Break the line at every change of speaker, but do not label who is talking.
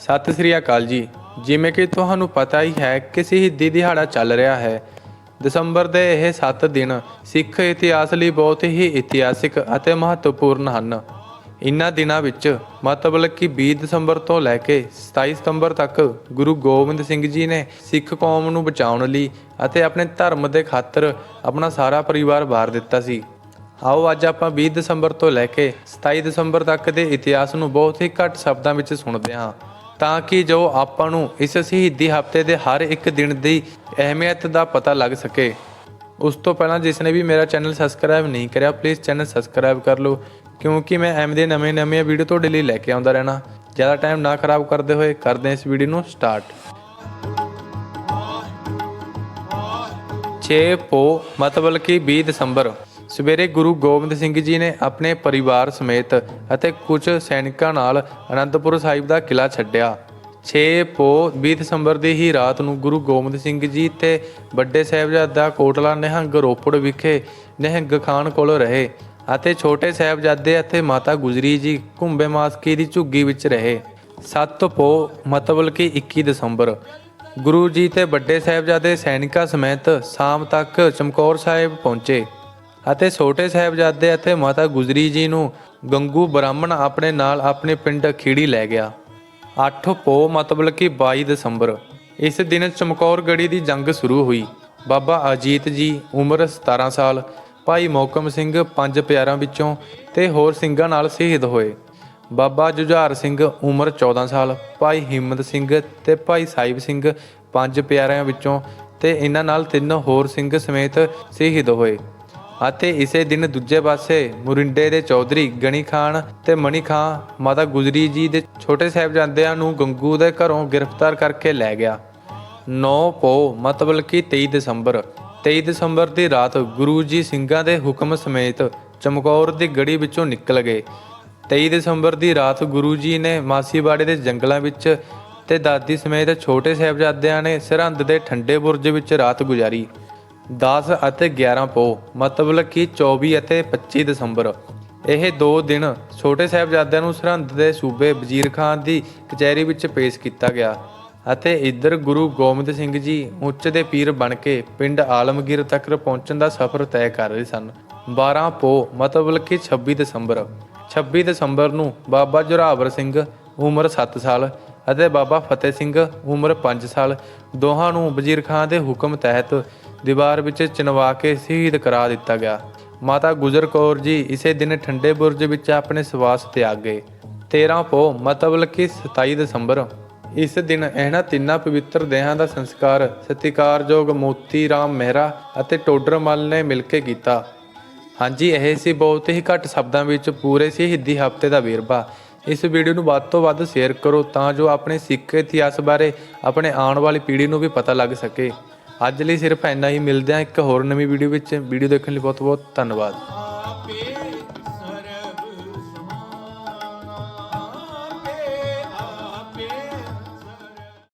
ਸਤਿ ਸ੍ਰੀ ਅਕਾਲ ਜੀ। ਜਿਵੇਂ ਕਿ ਤੁਹਾਨੂੰ ਪਤਾ ਹੀ ਹੈ ਕਿ ਸ਼ਹੀਦੀ ਦਿਹਾੜਾ ਚੱਲ ਰਿਹਾ ਹੈ। ਦਸੰਬਰ ਦੇ ਇਹ 7 ਦਿਨ ਸਿੱਖ ਇਤਿਹਾਸ ਲਈ ਬਹੁਤ ਹੀ ਇਤਿਹਾਸਿਕ ਅਤੇ ਮਹੱਤਵਪੂਰਨ ਹਨ। ਇਨ੍ਹਾਂ ਦਿਨਾਂ ਵਿੱਚ ਮਤਲਬ ਕਿ 20 ਦਸੰਬਰ ਤੋਂ ਲੈ ਕੇ 27 ਸਤੰਬਰ ਤੱਕ ਗੁਰੂ ਗੋਬਿੰਦ ਸਿੰਘ ਜੀ ਨੇ ਸਿੱਖ ਕੌਮ ਨੂੰ ਬਚਾਉਣ ਲਈ ਅਤੇ ਆਪਣੇ ਧਰਮ ਦੇ ਖਾਤਰ ਆਪਣਾ ਸਾਰਾ ਪਰਿਵਾਰ ਵਾਰ ਦਿੱਤਾ ਸੀ। ਆਓ, ਅੱਜ ਆਪਾਂ 20 ਦਸੰਬਰ ਤੋਂ ਲੈ ਕੇ 27 ਦਸੰਬਰ ਤੱਕ ਦੇ ਇਤਿਹਾਸ ਨੂੰ ਬਹੁਤ ਹੀ ਘੱਟ ਸ਼ਬਦਾਂ ਵਿੱਚ ਸੁਣਦੇ ਹਾਂ। ਤਾਂ ਕਿ ਜੋ ਆਪਾਂ ਨੂੰ ਇਸ ਸ਼ਹੀਦੀ ਹਫ਼ਤੇ ਦੇ ਹਰ ਇੱਕ ਦਿਨ ਦੀ ਅਹਿਮੀਅਤ ਦਾ ਪਤਾ ਲੱਗ ਸਕੇ। ਉਸ ਤੋਂ ਪਹਿਲਾਂ ਜਿਸ ਨੇ ਵੀ ਮੇਰਾ ਚੈਨਲ ਸਬਸਕ੍ਰਾਈਬ ਨਹੀਂ ਕਰਿਆ ਪਲੀਜ਼ ਚੈਨਲ ਸਬਸਕ੍ਰਾਈਬ ਕਰ ਲਓ, ਕਿਉਂਕਿ ਮੈਂ ਐਵੇਂ ਦੇ ਨਵੇਂ-ਨਵੇਂ ਵੀਡੀਓ ਤੁਹਾਡੇ ਲਈ ਲੈ ਕੇ ਆਉਂਦਾ ਰਹਿਣਾ। ਜ਼ਿਆਦਾ ਟਾਈਮ ਨਾ ਖਰਾਬ ਕਰਦੇ ਹੋਏ ਕਰਦੇ ਇਸ ਵੀਡੀਓ ਨੂੰ ਸਟਾਰਟ 6 ਪੋ ਮਤਲਬ ਕਿ 20 ਦਸੰਬਰ। ਸਵੇਰੇ ਗੁਰੂ ਗੋਬਿੰਦ ਸਿੰਘ ਜੀ ਨੇ ਆਪਣੇ ਪਰਿਵਾਰ ਸਮੇਤ ਅਤੇ ਕੁਝ ਸੈਨਿਕਾਂ ਨਾਲ ਅਨੰਦਪੁਰ ਸਾਹਿਬ ਦਾ ਕਿਲਾ ਛੱਡਿਆ। 6 ਪੋ 20 ਦਸੰਬਰ ਦੀ ਹੀ ਰਾਤ ਨੂੰ ਗੁਰੂ ਗੋਬਿੰਦ ਸਿੰਘ ਜੀ ਤੇ ਵੱਡੇ ਸਾਹਿਬਜ਼ਾਦਾ ਕੋਟਲਾ ਨਿਹੰਗ ਰੋਪੜ ਵਿਖੇ ਨਿਹੰਗ ਖਾਨ ਕੋਲ ਰਹੇ ਅਤੇ ਛੋਟੇ ਸਾਹਿਬਜ਼ਾਦੇ ਅਤੇ ਮਾਤਾ ਗੁਜਰੀ ਜੀ ਘੁੰਬੇ ਮਾਸਕੀ ਦੀ ਝੁੱਗੀ ਵਿੱਚ ਰਹੇ। 7 ਪੋ ਮਤਲਬ ਕਿ 21 ਦਸੰਬਰ। ਗੁਰੂ ਜੀ ਤੇ ਵੱਡੇ ਸਾਹਿਬਜ਼ਾਦੇ ਸੈਨਿਕਾਂ ਸਮੇਤ ਸ਼ਾਮ ਤੱਕ ਚਮਕੌਰ ਸਾਹਿਬ ਪਹੁੰਚੇ। ਅਤੇ ਛੋਟੇ ਸਾਹਿਬਜ਼ਾਦੇ ਅਤੇ ਮਾਤਾ ਗੁਜਰੀ ਜੀ ਨੂੰ ਗੰਗੂ ਬ੍ਰਾਹਮਣ ਆਪਣੇ ਨਾਲ ਆਪਣੇ ਪਿੰਡ ਖੀੜੀ ਲੈ ਗਿਆ। 8 ਪੋ ਮਤਲਬ ਕਿ 22 ਦਸੰਬਰ। ਇਸ ਦਿਨ ਚਮਕੌਰ ਗੜੀ ਦੀ ਜੰਗ ਸ਼ੁਰੂ ਹੋਈ। ਬਾਬਾ ਅਜੀਤ ਜੀ, ਉਮਰ 17 ਸਾਲ, ਭਾਈ ਮੋਕਮ ਸਿੰਘ ਪੰਜ ਪਿਆਰਾਂ ਵਿੱਚੋਂ ਤੇ ਹੋਰ ਸਿੰਘਾਂ ਨਾਲ ਸ਼ਹੀਦ ਹੋਏ। ਬਾਬਾ ਜੁਝਾਰ ਸਿੰਘ ਉਮਰ 14 ਸਾਲ, ਭਾਈ ਹਿੰਮਤ ਸਿੰਘ ਤੇ ਭਾਈ ਸਾਹਿਬ ਸਿੰਘ ਪੰਜ ਪਿਆਰਿਆਂ ਵਿੱਚੋਂ ਤੇ ਇਹਨਾਂ ਨਾਲ ਤਿੰਨ ਹੋਰ ਸਿੰਘ ਸਮੇਤ ਸ਼ਹੀਦ ਹੋਏ। ਅਤੇ ਇਸੇ ਦਿਨ ਦੂਜੇ ਪਾਸੇ ਮੁਰਿੰਡੇ ਦੇ ਚੌਧਰੀ ਗਣੀ ਖਾਨ ਤੇ ਮਣੀ ਖਾਨ ਮਾਤਾ ਗੁਜਰੀ ਜੀ ਦੇ ਛੋਟੇ ਸਾਹਿਬਜ਼ਾਦਿਆਂ ਨੂੰ ਗੰਗੂ ਦੇ ਘਰੋਂ ਗ੍ਰਿਫਤਾਰ ਕਰਕੇ ਲੈ ਗਿਆ। 9 ਪੋ ਮਤਲਬ ਕਿ 23 ਦਸੰਬਰ। 23 ਦਸੰਬਰ ਦੀ ਰਾਤ ਗੁਰੂ ਜੀ ਸਿੰਘਾਂ ਦੇ ਹੁਕਮ ਸਮੇਤ ਚਮਕੌਰ ਦੀ ਗੜੀ ਵਿੱਚੋਂ ਨਿਕਲ ਗਏ। 23 ਦਸੰਬਰ ਦੀ ਰਾਤ ਗੁਰੂ ਜੀ ਨੇ ਮਾਸੀਵਾੜੇ ਦੇ ਜੰਗਲਾਂ ਵਿੱਚ ਤੇ ਦਾਦੀ ਸਮੇਤ ਛੋਟੇ ਸਾਹਿਬਜ਼ਾਦਿਆਂ ਨੇ ਸਰਹੰਦ ਦੇ ਠੰਡੇ ਬੁਰਜ ਵਿੱਚ ਰਾਤ ਗੁਜ਼ਾਰੀ। 10 ਅਤੇ 11 ਪੋ, ਮਤਲਬ ਕਿ 24 ਅਤੇ 25 ਦਸੰਬਰ। ਇਹ ਦੋ ਦਿਨ ਛੋਟੇ ਸਾਹਿਬਜ਼ਾਦਿਆਂ ਨੂੰ ਸਰਹੰਦ ਦੇ ਸੂਬੇ ਵਜ਼ੀਰ ਖਾਨ ਦੀ ਕਚਹਿਰੀ ਵਿੱਚ ਪੇਸ਼ ਕੀਤਾ ਗਿਆ ਅਤੇ ਇੱਧਰ ਗੁਰੂ ਗੋਬਿੰਦ ਸਿੰਘ ਜੀ ਉੱਚ ਦੇ ਪੀਰ ਬਣ ਕੇ ਪਿੰਡ ਆਲਮਗੀਰ ਤੱਕ ਪਹੁੰਚਣ ਦਾ ਸਫ਼ਰ ਤੈਅ ਕਰ ਰਹੇ ਸਨ। 12 ਪੋ, ਮਤਲਬ ਕਿ 26 ਦਸੰਬਰ। 26 ਦਸੰਬਰ ਨੂੰ ਬਾਬਾ ਜੁਰਾਵਰ ਸਿੰਘ, ਉਮਰ 7 ਸਾਲ ਅਤੇ ਬਾਬਾ ਫਤਿਹ ਸਿੰਘ ਉਮਰ 5 ਸਾਲ ਦੋਹਾਂ ਨੂੰ ਵਜ਼ੀਰ ਖਾਂ ਦੇ ਹੁਕਮ ਤਹਿਤ ਦੀਵਾਰ ਵਿੱਚ ਚਿਣਵਾ ਕੇ ਸ਼ਹੀਦ ਕਰਾ ਦਿੱਤਾ ਗਿਆ। ਮਾਤਾ ਗੁਜਰ ਕੌਰ ਜੀ ਇਸੇ ਦਿਨ ਠੰਡੇ ਬੁਰਜ ਵਿੱਚ ਆਪਣੇ ਸਵਾਸ ਤਿਆਗ ਗਏ। 13 ਪੋ ਮਤਲਬ ਕਿ 27 ਦਸੰਬਰ। ਇਸ ਦਿਨ ਇਹਨਾਂ ਤਿੰਨਾਂ ਪਵਿੱਤਰ ਦੇਹਾਂ ਦਾ ਸੰਸਕਾਰ ਸਤਿਕਾਰਯੋਗ ਮੋਤੀ ਰਾਮ ਮਹਿਰਾ ਅਤੇ ਟੋਡਰਮਲ ਨੇ ਮਿਲ ਕੇ ਕੀਤਾ। ਹਾਂਜੀ, ਇਹ ਸੀ ਬਹੁਤ ਹੀ ਘੱਟ ਸ਼ਬਦਾਂ ਵਿੱਚ ਪੂਰੇ ਸ਼ਹੀਦੀ ਹਫ਼ਤੇ ਦਾ ਵੇਰਵਾ। ਇਸ ਵੀਡੀਓ ਨੂੰ ਵੱਧ ਤੋਂ ਵੱਧ ਸ਼ੇਅਰ ਕਰੋ ਤਾਂ ਜੋ ਆਪਣੇ ਸਿੱਖ ਇਤਿਹਾਸ ਬਾਰੇ ਆਪਣੇ ਆਉਣ ਵਾਲੀ ਪੀੜ੍ਹੀ ਨੂੰ ਵੀ ਪਤਾ ਲੱਗ ਸਕੇ। ਅੱਜ ਲਈ ਸਿਰਫ ਇੰਨਾ ਹੀ, ਮਿਲਦੇ ਹਾਂ ਇੱਕ ਹੋਰ ਨਵੀਂ ਵੀਡੀਓ ਵਿੱਚ। ਵੀਡੀਓ ਦੇਖਣ ਲਈ ਬਹੁਤ ਬਹੁਤ ਧੰਨਵਾਦ।